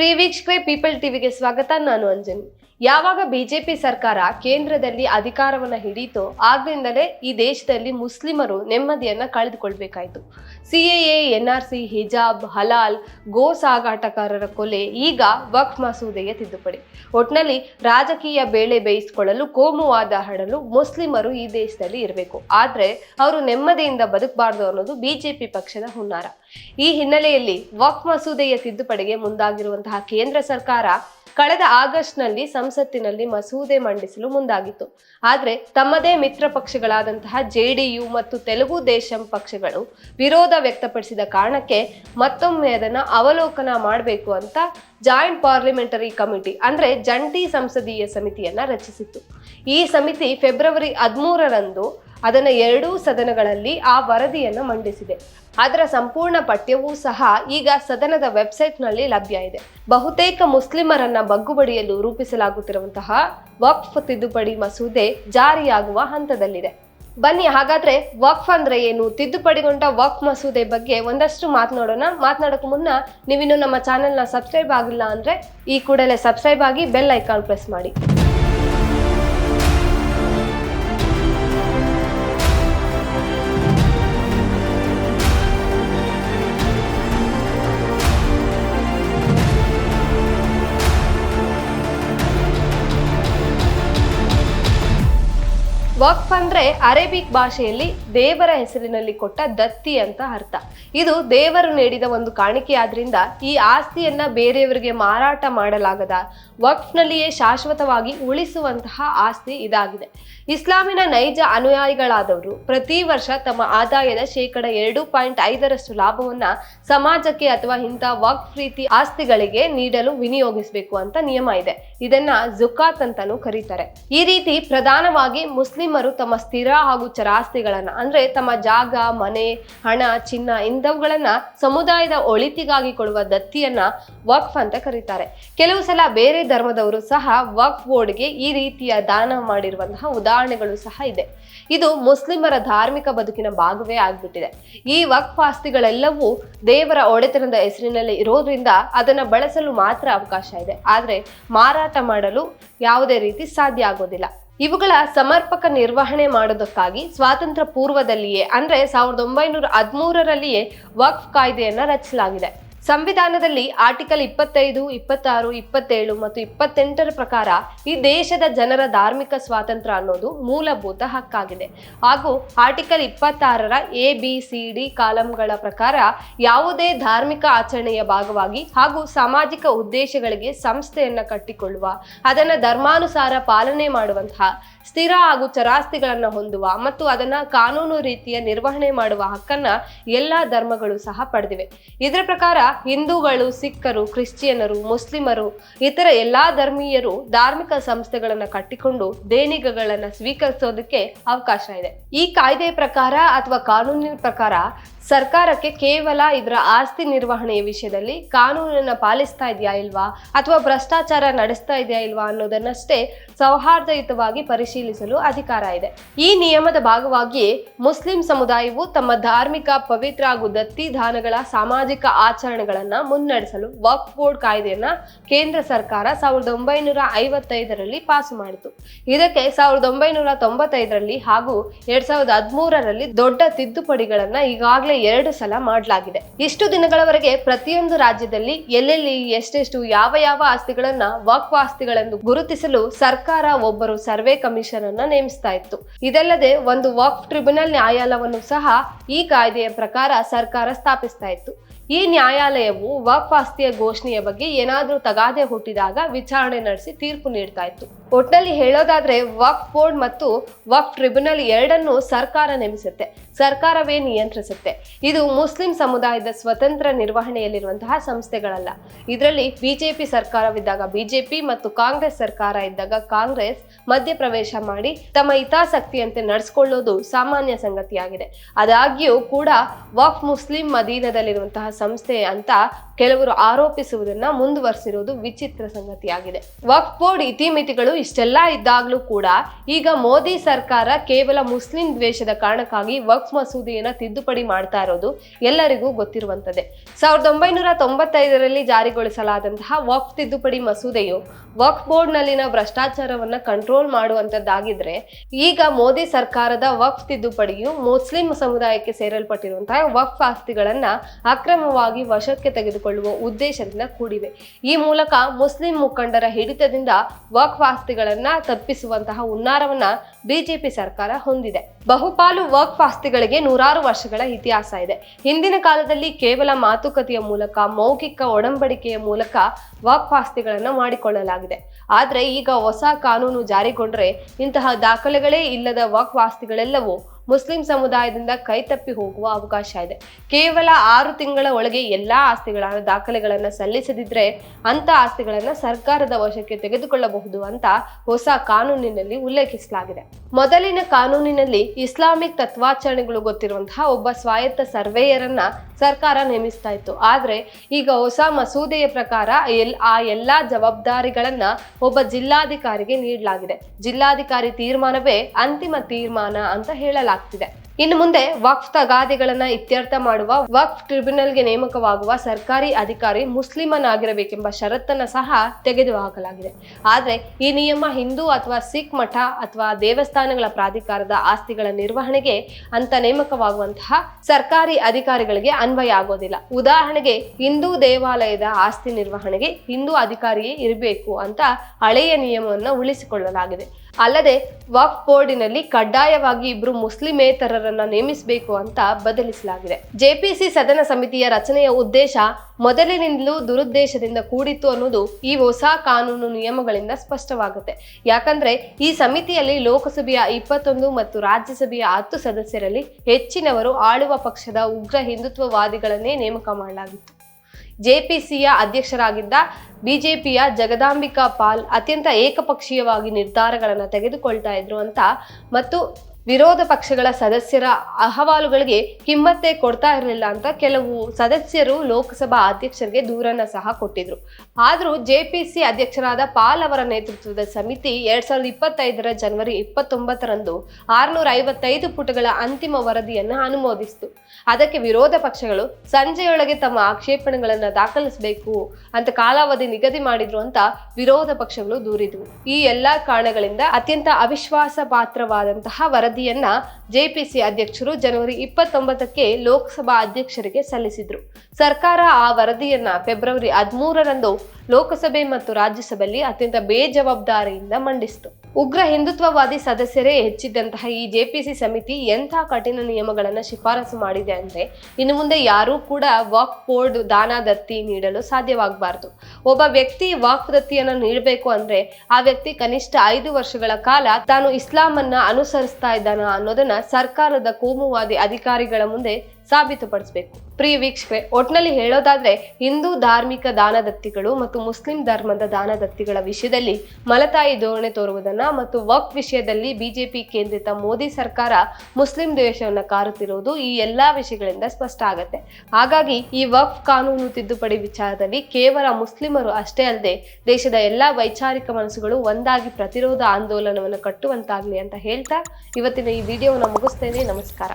ಪ್ರಿಯ people ಟಿವಿಗೆ ಸ್ವಾಗತ. ನಾನು ಅಂಜನಿ. ಯಾವಾಗ ಬಿಜೆಪಿ ಸರ್ಕಾರ ಕೇಂದ್ರದಲ್ಲಿ ಅಧಿಕಾರವನ್ನು ಹಿಡಿತೋ ಆಗ್ಲಿಂದಲೇ ಈ ದೇಶದಲ್ಲಿ ಮುಸ್ಲಿಮರು ನೆಮ್ಮದಿಯನ್ನ ಕಳೆದುಕೊಳ್ಬೇಕಾಯ್ತು. ಸಿಎಎ ಎನ್ಆರ್ಸಿ ಹಿಜಾಬ್, ಹಲಾಲ್, ಗೋ ಸಾಗಾಟಗಾರರ ಕೊಲೆ ಈಗ ವಕ್ ಮಸೂದೆಗೆ ತಿದ್ದುಪಡಿ. ಒಟ್ನಲ್ಲಿ ರಾಜಕೀಯ ಬೇಳೆ ಬೇಯಿಸಿಕೊಳ್ಳಲು ಕೋಮುವಾದ ಹರಡಲು ಮುಸ್ಲಿಮರು ಈ ದೇಶದಲ್ಲಿ ಇರಬೇಕು. ಆದರೆ ಅವರು ನೆಮ್ಮದಿಯಿಂದ ಬದುಕಬಾರ್ದು ಅನ್ನೋದು ಬಿಜೆಪಿ ಪಕ್ಷದ ಹುನ್ನಾರ. ಈ ಹಿನ್ನೆಲೆಯಲ್ಲಿ ವಕ್ ಮಸೂದೆಯ ತಿದ್ದುಪಡಿಗೆ ಮುಂದಾಗಿರುವಂತಹ ಕೇಂದ್ರ ಸರ್ಕಾರ ಕಳೆದ ಆಗಸ್ಟ್ನಲ್ಲಿ ಸಂಸತ್ತಿನಲ್ಲಿ ಮಸೂದೆ ಮಂಡಿಸಲು ಮುಂದಾಗಿತ್ತು. ಆದರೆ ತಮ್ಮದೇ ಮಿತ್ರ ಪಕ್ಷಗಳಾದಂತಹ ಜೆಡಿಯು ಮತ್ತು ತೆಲುಗು ದೇಶಂ ಪಕ್ಷಗಳು ವಿರೋಧ ವ್ಯಕ್ತಪಡಿಸಿದ ಕಾರಣಕ್ಕೆ ಮತ್ತೊಮ್ಮೆ ಅದನ್ನು ಅವಲೋಕನ ಮಾಡಬೇಕು ಅಂತ ಜಾಯಿಂಟ್ ಪಾರ್ಲಿಮೆಂಟರಿ ಕಮಿಟಿ ಅಂದರೆ ಜಂಟಿ ಸಂಸದೀಯ ಸಮಿತಿಯನ್ನು ರಚಿಸಿತ್ತು. ಈ ಸಮಿತಿ ಫೆಬ್ರವರಿ ಹದಿಮೂರರಂದು ಅದನ್ನ ಎರಡೂ ಸದನಗಳಲ್ಲಿ ಆ ವರದಿಯನ್ನು ಮಂಡಿಸಿದೆ. ಅದರ ಸಂಪೂರ್ಣ ಪಠ್ಯವೂ ಸಹ ಈಗ ಸದನದ ವೆಬ್ಸೈಟ್ನಲ್ಲಿ ಲಭ್ಯ ಇದೆ. ಬಹುತೇಕ ಮುಸ್ಲಿಮರನ್ನ ಬಗ್ಗುಬಡಿಯಲು ರೂಪಿಸಲಾಗುತ್ತಿರುವಂತಹ ವಕ್ಫ್ ತಿದ್ದುಪಡಿ ಮಸೂದೆ ಜಾರಿಯಾಗುವ ಹಂತದಲ್ಲಿದೆ. ಬನ್ನಿ, ಹಾಗಾದ್ರೆ ವಕ್ಫ್ ಅಂದ್ರೆ ಏನು? ತಿದ್ದುಪಡಿಗೊಂಡ ವಕ್ಫ್ ಮಸೂದೆ ಬಗ್ಗೆ ಒಂದಷ್ಟು ಮಾತನಾಡೋಣ ಮಾತನಾಡೋಕೆ ಮುನ್ನ ನೀವಿನ್ನು ನಮ್ಮ ಚಾನೆಲ್ನ ಸಬ್ಸ್ಕ್ರೈಬ್ ಆಗಿಲ್ಲ ಅಂದ್ರೆ ಈ ಕೂಡಲೇ ಸಬ್ಸ್ಕ್ರೈಬ್ ಆಗಿ ಬೆಲ್ ಐಕಾನ್ ಪ್ರೆಸ್ ಮಾಡಿ. வாக்கு ಅಂದ್ರೆ ಅರೇಬಿಕ್ ಭಾಷೆಯಲ್ಲಿ ದೇವರ ಹೆಸರಿನಲ್ಲಿ ಕೊಟ್ಟ ದತ್ತಿ ಅಂತ ಅರ್ಥ. ಇದು ದೇವರು ನೀಡಿದ ಒಂದು ಕಾಣಿಕೆ ಆದ್ರಿಂದ ಈ ಆಸ್ತಿಯನ್ನ ಬೇರೆಯವರಿಗೆ ಮಾರಾಟ ಮಾಡಲಾಗದ ವಕ್ಫ್ನಲ್ಲಿಯೇ ಶಾಶ್ವತವಾಗಿ ಉಳಿಸುವಂತಹ ಆಸ್ತಿ ಇದಾಗಿದೆ. ಇಸ್ಲಾಮಿನ ನೈಜ ಅನುಯಾಯಿಗಳಾದವರು ಪ್ರತಿ ವರ್ಷ ತಮ್ಮ ಆದಾಯದ ಶೇಕಡ ಎರಡು ಪಾಯಿಂಟ್ ಐದರಷ್ಟು ಲಾಭವನ್ನ ಸಮಾಜಕ್ಕೆ ಅಥವಾ ಇಂಥ ವಕ್ಫ್ ರೀತಿ ಆಸ್ತಿಗಳಿಗೆ ನೀಡಲು ವಿನಿಯೋಗಿಸಬೇಕು ಅಂತ ನಿಯಮ ಇದೆ. ಇದನ್ನ ಜುಕಾತ್ ಅಂತಾನೂ ಕರೀತಾರೆ. ಈ ರೀತಿ ಪ್ರಧಾನವಾಗಿ ಮುಸ್ಲಿಮರು ತಮ್ಮ ಸ್ಥಿರ ಹಾಗೂ ಚರಾಸ್ತಿಗಳನ್ನ, ಅಂದ್ರೆ ತಮ್ಮ ಜಾಗ, ಮನೆ, ಹಣ, ಚಿನ್ನ ಇಂಥವುಗಳನ್ನ ಸಮುದಾಯದ ಒಳಿತಿಗಾಗಿ ಕೊಡುವ ದತ್ತಿಯನ್ನ ವಕ್ಫ್ ಅಂತ ಕರೀತಾರೆ. ಕೆಲವು ಸಲ ಬೇರೆ ಧರ್ಮದವರು ಸಹ ವಕ್ಫ್ ಬೋರ್ಡ್ಗೆ ಈ ರೀತಿಯ ದಾನ ಮಾಡಿರುವಂತಹ ಉದಾಹರಣೆಗಳು ಸಹ ಇದೆ. ಇದು ಮುಸ್ಲಿಮರ ಧಾರ್ಮಿಕ ಬದುಕಿನ ಭಾಗವೇ ಆಗ್ಬಿಟ್ಟಿದೆ. ಈ ವಕ್ಫ್ ಆಸ್ತಿಗಳೆಲ್ಲವೂ ದೇವರ ಒಡೆತನದ ಹೆಸರಿನಲ್ಲಿ ಇರೋದ್ರಿಂದ ಅದನ್ನ ಬಳಸಲು ಮಾತ್ರ ಅವಕಾಶ ಇದೆ. ಆದ್ರೆ ಮಾರಾಟ ಮಾಡಲು ಯಾವುದೇ ರೀತಿ ಸಾಧ್ಯ ಆಗೋದಿಲ್ಲ. ಇವುಗಳ ಸಮರ್ಪಕ ನಿರ್ವಹಣೆ ಮಾಡೋದಕ್ಕಾಗಿ ಸ್ವಾತಂತ್ರ್ಯ ಪೂರ್ವದಲ್ಲಿಯೇ ಅಂದರೆ ಸಾವಿರದ ಒಂಬೈನೂರ ಹದಿಮೂರರಲ್ಲಿಯೇ ವಕ್ಫ್ ಕಾಯ್ದೆಯನ್ನು ರಚಿಸಲಾಗಿದೆ. ಸಂವಿಧಾನದಲ್ಲಿ ಆರ್ಟಿಕಲ್ ಇಪ್ಪತ್ತೈದು, ಇಪ್ಪತ್ತಾರು, ಇಪ್ಪತ್ತೇಳು ಮತ್ತು ಇಪ್ಪತ್ತೆಂಟರ ಪ್ರಕಾರ ಈ ದೇಶದ ಜನರ ಧಾರ್ಮಿಕ ಸ್ವಾತಂತ್ರ್ಯ ಅನ್ನೋದು ಮೂಲಭೂತ ಹಕ್ಕಾಗಿದೆ. ಹಾಗೂ ಆರ್ಟಿಕಲ್ ಇಪ್ಪತ್ತಾರರ ಎ, ಬಿ, ಸಿ, ಡಿ ಕಾಲಂಗಳ ಪ್ರಕಾರ ಯಾವುದೇ ಧಾರ್ಮಿಕ ಆಚರಣೆಯ ಭಾಗವಾಗಿ ಹಾಗೂ ಸಾಮಾಜಿಕ ಉದ್ದೇಶಗಳಿಗೆ ಸಂಸ್ಥೆಯನ್ನು ಕಟ್ಟಿಕೊಳ್ಳುವ, ಅದನ್ನು ಧರ್ಮಾನುಸಾರ ಪಾಲನೆ ಮಾಡುವಂತಹ, ಸ್ಥಿರ ಹಾಗೂ ಚರಾಸ್ತಿಗಳನ್ನು ಹೊಂದುವ ಮತ್ತು ಅದನ್ನು ಕಾನೂನು ರೀತಿಯ ನಿರ್ವಹಣೆ ಮಾಡುವ ಹಕ್ಕನ್ನ ಎಲ್ಲಾ ಧರ್ಮಗಳು ಸಹ ಪಡೆದಿವೆ. ಇದರ ಪ್ರಕಾರ ಹಿಂದೂಗಳು, ಸಿಖ್ಖರು, ಕ್ರಿಶ್ಚಿಯನರು, ಮುಸ್ಲಿಮರು, ಇತರ ಎಲ್ಲಾ ಧರ್ಮೀಯರು ಧಾರ್ಮಿಕ ಸಂಸ್ಥೆಗಳನ್ನ ಕಟ್ಟಿಕೊಂಡು ದೇಣಿಗೆಗಳನ್ನ ಸ್ವೀಕರಿಸೋದಕ್ಕೆ ಅವಕಾಶ ಇದೆ. ಈ ಕಾಯ್ದೆ ಪ್ರಕಾರ ಅಥವಾ ಕಾನೂನಿನ ಪ್ರಕಾರ ಸರ್ಕಾರಕ್ಕೆ ಕೇವಲ ಇದರ ಆಸ್ತಿ ನಿರ್ವಹಣೆಯ ವಿಷಯದಲ್ಲಿ ಕಾನೂನನ್ನು ಪಾಲಿಸ್ತಾ ಇದೆಯಾ ಇಲ್ವಾ? ಅಥವಾ ಭ್ರಷ್ಟಾಚಾರ ನಡೆಸ್ತಾ ಇದೆಯಾ ಇಲ್ವಾ ಅನ್ನೋದನ್ನಷ್ಟೇ ಸೌಹಾರ್ದಯುತವಾಗಿ ಪರಿಶೀಲಿಸಲು ಅಧಿಕಾರ ಇದೆ. ಈ ನಿಯಮದ ಭಾಗವಾಗಿ ಮುಸ್ಲಿಂ ಸಮುದಾಯವು ತಮ್ಮ ಧಾರ್ಮಿಕ, ಪವಿತ್ರ ಹಾಗೂ ದತ್ತಿ ದಾನಗಳ ಸಾಮಾಜಿಕ ಆಚರಣೆಗಳನ್ನು ಮುನ್ನಡೆಸಲು ವಕ್ ಬೋರ್ಡ್ ಕಾಯ್ದೆಯನ್ನ ಕೇಂದ್ರ ಸರ್ಕಾರ ಸಾವಿರದ ಒಂಬೈನೂರ ಐವತ್ತೈದರಲ್ಲಿ ಪಾಸು ಮಾಡಿತು. ಇದಕ್ಕೆ ಸಾವಿರದ ಒಂಬೈನೂರ ತೊಂಬತ್ತೈದರಲ್ಲಿ ಹಾಗೂ ಎರಡ್ ಸಾವಿರದ ಹದಿಮೂರರಲ್ಲಿ ದೊಡ್ಡ ತಿದ್ದುಪಡಿಗಳನ್ನ ಈಗಾಗಲೇ ಎರಡು ಸಲ ಮಾಡಲಾಗಿದೆ. ಇಷ್ಟು ದಿನಗಳವರೆಗೆ ಪ್ರತಿಯೊಂದು ರಾಜ್ಯದಲ್ಲಿ ಎಲ್ಲೆಲ್ಲಿ ಎಷ್ಟೆಷ್ಟು ಯಾವ ಯಾವ ಆಸ್ತಿಗಳನ್ನ ವಕ್ಫ್ ಆಸ್ತಿಗಳೆಂದು ಗುರುತಿಸಲು ಸರ್ಕಾರ ಒಬ್ಬರು ಸರ್ವೆ ಕಮಿಷನ್ ಅನ್ನ ನೇಮಿಸ್ತಾ ಇತ್ತು. ಇದಲ್ಲದೆ ಒಂದು ವಕ್ಫ್ ಟ್ರಿಬ್ಯುನಲ್ ನ್ಯಾಯಾಲಯವನ್ನು ಸಹ ಈ ಕಾಯ್ದೆಯ ಪ್ರಕಾರ ಸರ್ಕಾರ ಸ್ಥಾಪಿಸ್ತಾ ಇತ್ತು. ಈ ನ್ಯಾಯಾಲಯವು ವಕ್ಫ್ ಆಸ್ತಿಯ ಘೋಷಣೆಯ ಬಗ್ಗೆ ಏನಾದರೂ ತಗಾದೆ ಹುಟ್ಟಿದಾಗ ವಿಚಾರಣೆ ನಡೆಸಿ ತೀರ್ಪು ನೀಡ್ತಾ ಇತ್ತು. ಒಟ್ನಲ್ಲಿ ಹೇಳೋದಾದ್ರೆ ವಕ್ಫ್ ಬೋರ್ಡ್ ಮತ್ತು ವಕ್ಫ್ ಟ್ರಿಬ್ಯುನಲ್ ಎರಡನ್ನೂ ಸರ್ಕಾರ ನೇಮಿಸುತ್ತೆ, ಸರ್ಕಾರವೇ ನಿಯಂತ್ರಿಸುತ್ತೆ. ಇದು ಮುಸ್ಲಿಂ ಸಮುದಾಯದ ಸ್ವತಂತ್ರ ನಿರ್ವಹಣೆಯಲ್ಲಿರುವಂತಹ ಸಂಸ್ಥೆಗಳಲ್ಲ. ಇದರಲ್ಲಿ ಬಿಜೆಪಿ ಸರ್ಕಾರವಿದ್ದಾಗ ಬಿಜೆಪಿ ಮತ್ತು ಕಾಂಗ್ರೆಸ್ ಸರ್ಕಾರ ಇದ್ದಾಗ ಕಾಂಗ್ರೆಸ್ ಮಧ್ಯಪ್ರವೇಶ ಮಾಡಿ ತಮ್ಮ ಹಿತಾಸಕ್ತಿಯಂತೆ ನಡೆಸಿಕೊಳ್ಳೋದು ಸಾಮಾನ್ಯ ಸಂಗತಿಯಾಗಿದೆ. ಆದಾಗ್ಯೂ ಕೂಡ ವಕ್ ಮುಸ್ಲಿಂ ಮದೀನದಲ್ಲಿರುವಂತಹ ಸಂಸ್ಥೆ ಅಂತ ಕೆಲವರು ಆರೋಪಿಸುವುದನ್ನ ಮುಂದುವರಿಸಿರುವುದು ವಿಚಿತ್ರ ಸಂಗತಿಯಾಗಿದೆ. ವಕ್ ಬೋರ್ಡ್ ಇತಿಮಿತಿಗಳು ಇಷ್ಟೆಲ್ಲ ಇದ್ದಾಗಲೂ ಕೂಡ ಈಗ ಮೋದಿ ಸರ್ಕಾರ ಕೇವಲ ಮುಸ್ಲಿಂ ದ್ವೇಷದ ಕಾರಣಕ್ಕಾಗಿ ವಕ್ಫ್ ಮಸೂದೆಯನ್ನ ತಿದ್ದುಪಡಿ ಮಾಡ್ತಾ ಇರೋದು ಎಲ್ಲರಿಗೂ ಗೊತ್ತಿರುವಂತದ್ದೇ. ಸಾವಿರದ ಒಂಬೈನೂರ ತೊಂಬತ್ತೈದರಲ್ಲಿ ಜಾರಿಗೊಳಿಸಲಾದಂತಹ ವಕ್ಫ್ ತಿದ್ದುಪಡಿ ಮಸೂದೆಯು ವಕ್ಫ್ ಬೋರ್ಡ್ನಲ್ಲಿನ ಭ್ರಷ್ಟಾಚಾರವನ್ನ ಕಂಟ್ರೋಲ್ ಮಾಡುವಂತದ್ದಾಗಿದ್ರೆ ಈಗ ಮೋದಿ ಸರ್ಕಾರದ ವಕ್ಫ್ ತಿದ್ದುಪಡಿಯು ಮುಸ್ಲಿಂ ಸಮುದಾಯಕ್ಕೆ ಸೇರಲ್ಪಟ್ಟಿರುವಂತಹ ವಕ್ಫ್ ಆಸ್ತಿಗಳನ್ನ ಅಕ್ರಮವಾಗಿ ವಶಕ್ಕೆ ತೆಗೆದುಕೊಳ್ಳುವ ಉದ್ದೇಶದಿಂದ ಕೂಡಿವೆ ಈ ಮೂಲಕ ಮುಸ್ಲಿಂ ಮುಖಂಡರ ಹಿಡಿತದಿಂದ ವಕ್ಫ್ ಆಸ್ತಿಗಳನ್ನ ತಪ್ಪಿಸುವಂತಹ ಹುನ್ನಾರವನ್ನ ಬಿಜೆಪಿ ಸರ್ಕಾರ ಹೊಂದಿದೆ. ಬಹುಪಾಲು ವಕ್ಫ್ ಆಸ್ತಿಗಳಿಗೆ ನೂರಾರು ವರ್ಷಗಳ ಇತಿಹಾಸ ಇದೆ. ಹಿಂದಿನ ಕಾಲದಲ್ಲಿ ಕೇವಲ ಮಾತುಕತೆಯ ಮೂಲಕ, ಮೌಖಿಕ ಒಡಂಬಡಿಕೆಯ ಮೂಲಕ ವಕ್ಫ್ ಆಸ್ತಿಗಳನ್ನ ಮಾಡಿಕೊಳ್ಳಲಾಗಿದೆ. ಆದ್ರೆ ಈಗ ಹೊಸ ಕಾನೂನು ಜಾರಿಗೊಂಡ್ರೆ ಇಂತಹ ದಾಖಲೆಗಳೇ ಇಲ್ಲದ ವಕ್ಫ್ ಆಸ್ತಿಗಳೆಲ್ಲವೂ ಮುಸ್ಲಿಂ ಸಮುದಾಯದಿಂದ ಕೈತಪ್ಪಿ ಹೋಗುವ ಅವಕಾಶ ಇದೆ. ಕೇವಲ ಆರು ತಿಂಗಳ ಒಳಗೆ ಎಲ್ಲಾ ಆಸ್ತಿಗಳ ದಾಖಲೆಗಳನ್ನ ಸಲ್ಲಿಸದಿದ್ರೆ ಅಂತ ಆಸ್ತಿಗಳನ್ನ ಸರ್ಕಾರದ ವಶಕ್ಕೆ ತೆಗೆದುಕೊಳ್ಳಬಹುದು ಅಂತ ಹೊಸ ಕಾನೂನಿನಲ್ಲಿ ಉಲ್ಲೇಖಿಸಲಾಗಿದೆ. ಮೊದಲಿನ ಕಾನೂನಿನಲ್ಲಿ ಇಸ್ಲಾಮಿಕ್ ತತ್ವಾಚರಣೆಗಳು ಗೊತ್ತಿರುವಂತಹ ಒಬ್ಬ ಸ್ವಾಯತ್ತ ಸರ್ವೇಯರನ್ನ ಸರ್ಕಾರ ನೇಮಿಸ್ತಾ ಇತ್ತು. ಆದ್ರೆ ಈಗ ಹೊಸ ಮಸೂದೆಯ ಪ್ರಕಾರ ಎಲ್, ಆ ಎಲ್ಲಾ ಜವಾಬ್ದಾರಿಗಳನ್ನ ಒಬ್ಬ ಜಿಲ್ಲಾಧಿಕಾರಿಗೆ ನೀಡಲಾಗಿದೆ. ಜಿಲ್ಲಾಧಿಕಾರಿ ತೀರ್ಮಾನವೇ ಅಂತಿಮ ತೀರ್ಮಾನ ಅಂತ ಹೇಳಲಾಗ್ತಿದೆ ಇನ್ನು ಮುಂದೆ ವಕ್ಫ್ ತಗಾದೆಗಳನ್ನ ಇತ್ಯರ್ಥ ಮಾಡುವ ವಕ್ಫ್ ಟ್ರಿಬ್ಯುನಲ್ಗೆ ನೇಮಕವಾಗುವ ಸರ್ಕಾರಿ ಅಧಿಕಾರಿ ಮುಸ್ಲಿಮನಾಗಿರಬೇಕೆಂಬ ಷರತ್ತನ್ನು ಸಹ ತೆಗೆದುಹಾಕಲಾಗಿದೆ ಆದರೆ ಈ ನಿಯಮ ಹಿಂದೂ ಅಥವಾ ಸಿಖ್ ಮಠ ಅಥವಾ ದೇವಸ್ಥಾನಗಳ ಪ್ರಾಧಿಕಾರದ ಆಸ್ತಿಗಳ ನಿರ್ವಹಣೆಗೆ ಅಂತ ನೇಮಕವಾಗುವಂತಹ ಸರ್ಕಾರಿ ಅಧಿಕಾರಿಗಳಿಗೆ ಅನ್ವಯ ಆಗೋದಿಲ್ಲ. ಉದಾಹರಣೆಗೆ ಹಿಂದೂ ದೇವಾಲಯದ ಆಸ್ತಿ ನಿರ್ವಹಣೆಗೆ ಹಿಂದೂ ಅಧಿಕಾರಿಯೇ ಇರಬೇಕು ಅಂತ ಹಳೆಯ ನಿಯಮವನ್ನು ಉಳಿಸಿಕೊಳ್ಳಲಾಗಿದೆ. ಅಲ್ಲದೆ ವಕ್ಫ್ ಬೋರ್ಡಿನಲ್ಲಿ ಕಡ್ಡಾಯವಾಗಿ ಇಬ್ರು ಮುಸ್ಲಿಮೇತರರನ್ನ ನೇಮಿಸಬೇಕು ಅಂತ ಬದಲಿಸಲಾಗಿದೆ. ಜೆಪಿಸಿ ಸದನ ಸಮಿತಿಯ ರಚನೆಯ ಉದ್ದೇಶ ಮೊದಲಿನಿಂದಲೂ ದುರುದ್ದೇಶದಿಂದ ಕೂಡಿತ್ತು ಅನ್ನೋದು ಈ ಹೊಸ ಕಾನೂನು ನಿಯಮಗಳಿಂದ ಸ್ಪಷ್ಟವಾಗುತ್ತೆ. ಯಾಕಂದ್ರೆ ಈ ಸಮಿತಿಯಲ್ಲಿ ಲೋಕಸಭೆಯ ಇಪ್ಪತ್ತೊಂದು ಮತ್ತು ರಾಜ್ಯಸಭೆಯ ಹತ್ತು ಸದಸ್ಯರಲ್ಲಿ ಹೆಚ್ಚಿನವರು ಆಳುವ ಪಕ್ಷದ ಉಗ್ರ ಹಿಂದುತ್ವವಾದಿಗಳನ್ನೇ ನೇಮಕ ಮಾಡಲಾಗಿತ್ತು. ಜೆಪಿಸಿಯ ಅಧ್ಯಕ್ಷರಾಗಿದ್ದ ಬಿಜೆಪಿಯ ಜಗದಾಂಬಿಕಾ ಪಾಲ್ ಅತ್ಯಂತ ಏಕಪಕ್ಷೀಯವಾಗಿ ನಿರ್ಧಾರಗಳನ್ನು ತೆಗೆದುಕೊಳ್ತಾ ಇದ್ರು ಅಂತ ಮತ್ತು ವಿರೋಧ ಪಕ್ಷಗಳ ಸದಸ್ಯರ ಅಹವಾಲುಗಳಿಗೆ ಕಿಮ್ಮತ್ತೆ ಕೊಡ್ತಾ ಇರಲಿಲ್ಲ ಅಂತ ಕೆಲವು ಸದಸ್ಯರು ಲೋಕಸಭಾ ಅಧ್ಯಕ್ಷರಿಗೆ ದೂರನ್ನ ಸಹ ಕೊಟ್ಟಿದ್ರು. ಆದ್ರೂ ಜೆಪಿಸಿ ಅಧ್ಯಕ್ಷರಾದ ಪಾಲ್ ಅವರ ನೇತೃತ್ವದ ಸಮಿತಿ ಎರಡ್ ಸಾವಿರದ ಇಪ್ಪತ್ತೈದರ ಜನವರಿ ಇಪ್ಪತ್ತೊಂಬತ್ತರಂದು ಆರ್ನೂರ ಐವತ್ತೈದು ಪುಟಗಳ ಅಂತಿಮ ವರದಿಯನ್ನು ಅನುಮೋದಿಸಿತು. ಅದಕ್ಕೆ ವಿರೋಧ ಪಕ್ಷಗಳು ಸಂಜೆಯೊಳಗೆ ತಮ್ಮ ಆಕ್ಷೇಪಣೆಗಳನ್ನ ದಾಖಲಿಸಬೇಕು ಅಂತ ಕಾಲಾವಧಿ ನಿಗದಿ ಮಾಡಿದ್ರು ಅಂತ ವಿರೋಧ ಪಕ್ಷಗಳು ದೂರಿದ್ವು. ಈ ಎಲ್ಲಾ ಕಾರಣಗಳಿಂದ ಅತ್ಯಂತ ಅವಿಶ್ವಾಸ ಪಾತ್ರವಾದಂತಹ ವರದಿಯನ್ನ ಜೆಪಿಸಿ ಅಧ್ಯಕ್ಷರು ಜನವರಿ ಇಪ್ಪತ್ತೊಂಬತ್ತಕ್ಕೆ ಲೋಕಸಭಾ ಅಧ್ಯಕ್ಷರಿಗೆ ಸಲ್ಲಿಸಿದ್ರು. ಸರ್ಕಾರ ಆ ವರದಿಯನ್ನ ಫೆಬ್ರವರಿ ಹದಿಮೂರರಂದು ಲೋಕಸಭೆ ಮತ್ತು ರಾಜ್ಯಸಭೆಯಲ್ಲಿ ಅತ್ಯಂತ ಬೇಜವಾಬ್ದಾರಿಯಿಂದ ಮಂಡಿಸಿತು. ಉಗ್ರ ಹಿಂದುತ್ವವಾದಿ ಸದಸ್ಯರೇ ಹೆಚ್ಚಿದ್ದಂತಹ ಈ ಜೆಪಿಸಿ ಸಮಿತಿ ಎಂಥ ಕಠಿಣ ನಿಯಮಗಳನ್ನು ಶಿಫಾರಸು ಮಾಡಿದೆ ಅಂದರೆ ಇನ್ನು ಮುಂದೆ ಯಾರೂ ಕೂಡ ವಾಕ್ ಬೋರ್ಡ್ ದಾನ ದತ್ತಿ ನೀಡಲು ಸಾಧ್ಯವಾಗಬಾರದು. ಒಬ್ಬ ವ್ಯಕ್ತಿ ವಾಕ್ ದತ್ತಿಯನ್ನು ನೀಡಬೇಕು ಅಂದರೆ ಆ ವ್ಯಕ್ತಿ ಕನಿಷ್ಠ ಐದು ವರ್ಷಗಳ ಕಾಲ ತಾನು ಇಸ್ಲಾಮನ್ನು ಅನುಸರಿಸ್ತಾ ಇದ್ದಾನ ಅನ್ನೋದನ್ನ ಸರ್ಕಾರದ ಕೋಮುವಾದಿ ಅಧಿಕಾರಿಗಳ ಮುಂದೆ ಸಾಬೀತುಪಡಿಸಬೇಕು. ಪ್ರಿಯ ವೀಕ್ಷಕರೇ, ಒಟ್ನಲ್ಲಿ ಹೇಳೋದಾದ್ರೆ ಹಿಂದೂ ಧಾರ್ಮಿಕ ದಾನದತ್ತಿಗಳು ಮತ್ತು ಮುಸ್ಲಿಂ ಧರ್ಮದ ದಾನದತ್ತಿಗಳ ವಿಷಯದಲ್ಲಿ ಮಲತಾಯಿ ಧೋರಣೆ ತೋರುವುದನ್ನ ಮತ್ತು ವಕ್ ವಿಷಯದಲ್ಲಿ ಬಿಜೆಪಿ ಕೇಂದ್ರಿತ ಮೋದಿ ಸರ್ಕಾರ ಮುಸ್ಲಿಂ ದ್ವೇಷವನ್ನ ಕಾರುತ್ತಿರುವುದು ಈ ಎಲ್ಲಾ ವಿಷಯಗಳಿಂದ ಸ್ಪಷ್ಟ ಆಗತ್ತೆ. ಹಾಗಾಗಿ ಈ ವಕ್ ಕಾನೂನು ತಿದ್ದುಪಡಿ ವಿಚಾರದಲ್ಲಿ ಕೇವಲ ಮುಸ್ಲಿಮರು ಅಷ್ಟೇ ಅಲ್ಲದೆ ದೇಶದ ಎಲ್ಲಾ ವೈಚಾರಿಕ ಮನಸ್ಸುಗಳು ಒಂದಾಗಿ ಪ್ರತಿರೋಧ ಆಂದೋಲನವನ್ನು ಕಟ್ಟುವಂತಾಗ್ಲಿ ಅಂತ ಹೇಳ್ತಾ ಇವತ್ತಿನ ಈ ವಿಡಿಯೋವನ್ನು ಮುಗಿಸ್ತೇನೆ. ನಮಸ್ಕಾರ.